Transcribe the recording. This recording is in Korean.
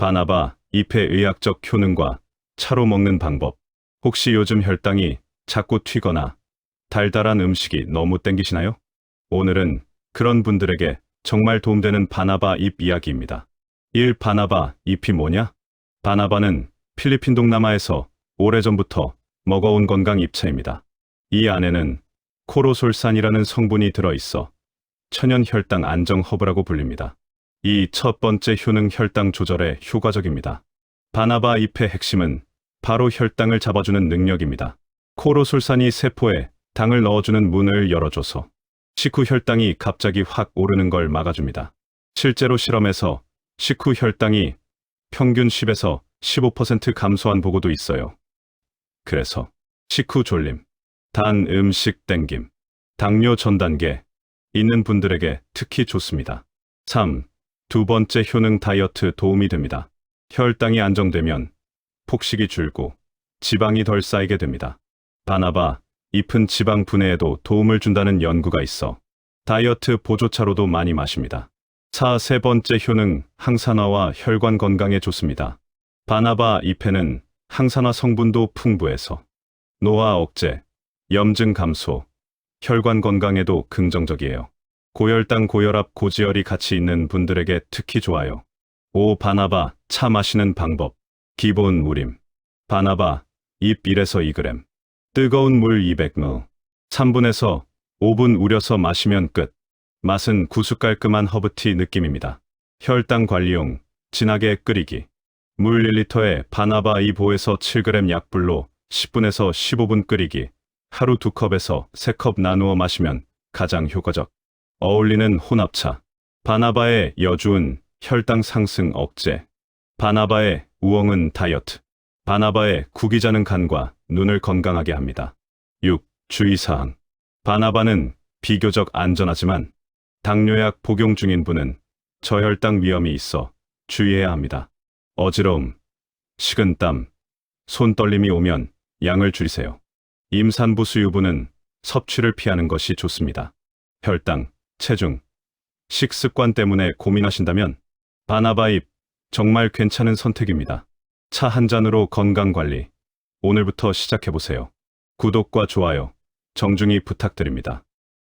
바나바 잎의 의학적 효능과 차로 먹는 방법. 혹시 요즘 혈당이 자꾸 튀거나 달달한 음식이 너무 땡기시나요? 오늘은 그런 분들에게 정말 도움되는 바나바 잎 이야기입니다. 1. 바나바 잎이 뭐냐? 바나바는 필리핀 동남아에서 오래전부터 먹어온 건강 잎차입니다. 이 안에는 코로솔산이라는 성분이 들어있어 천연 혈당 안정 허브라고 불립니다. 이 첫 번째 효능 혈당 조절에 효과적입니다. 바나바 잎의 핵심은 바로 혈당을 잡아주는 능력입니다. 코로솔산이 세포에 당을 넣어주는 문을 열어줘서 식후 혈당이 갑자기 확 오르는 걸 막아줍니다. 실제로 실험에서 식후 혈당이 평균 10에서 15% 감소한 보고도 있어요. 그래서 식후 졸림, 단 음식 땡김, 당뇨 전 단계 있는 분들에게 특히 좋습니다. 3. 두 번째 효능 다이어트 도움이 됩니다. 혈당이 안정되면 폭식이 줄고 지방이 덜 쌓이게 됩니다. 바나바, 잎은 지방 분해에도 도움을 준다는 연구가 있어 다이어트 보조차로도 많이 마십니다. 4. 세 번째 효능 항산화와 혈관 건강에 좋습니다. 바나바 잎에는 항산화 성분도 풍부해서 노화 억제, 염증 감소, 혈관 건강에도 긍정적이에요. 고혈당, 고혈압, 고지혈이 같이 있는 분들에게 특히 좋아요. 5. 바나바 차 마시는 방법. 기본 무림. 바나바 잎 1에서 2g. 뜨거운 물 200ml. 3분에서 5분 우려서 마시면 끝. 맛은 구수 깔끔한 허브티 느낌입니다. 혈당 관리용 진하게 끓이기. 물 1리터에 바나바 잎 5에서 7g 약불로 10분에서 15분 끓이기. 하루 2컵에서 3컵 나누어 마시면 가장 효과적. 어울리는 혼합차. 바나바의 여주은 혈당 상승 억제. 바나바의 우엉은 다이어트. 바나바의 구기자는 간과 눈을 건강하게 합니다. 6. 주의사항. 바나바는 비교적 안전하지만 당뇨약 복용 중인 분은 저혈당 위험이 있어 주의해야 합니다. 어지러움, 식은땀, 손 떨림이 오면 양을 줄이세요. 임산부 수유부는 섭취를 피하는 것이 좋습니다. 혈당, 체중, 식습관 때문에 고민하신다면 바나바잎 정말 괜찮은 선택입니다. 차 한 잔으로 건강 관리 오늘부터 시작해 보세요. 구독과 좋아요 정중히 부탁드립니다.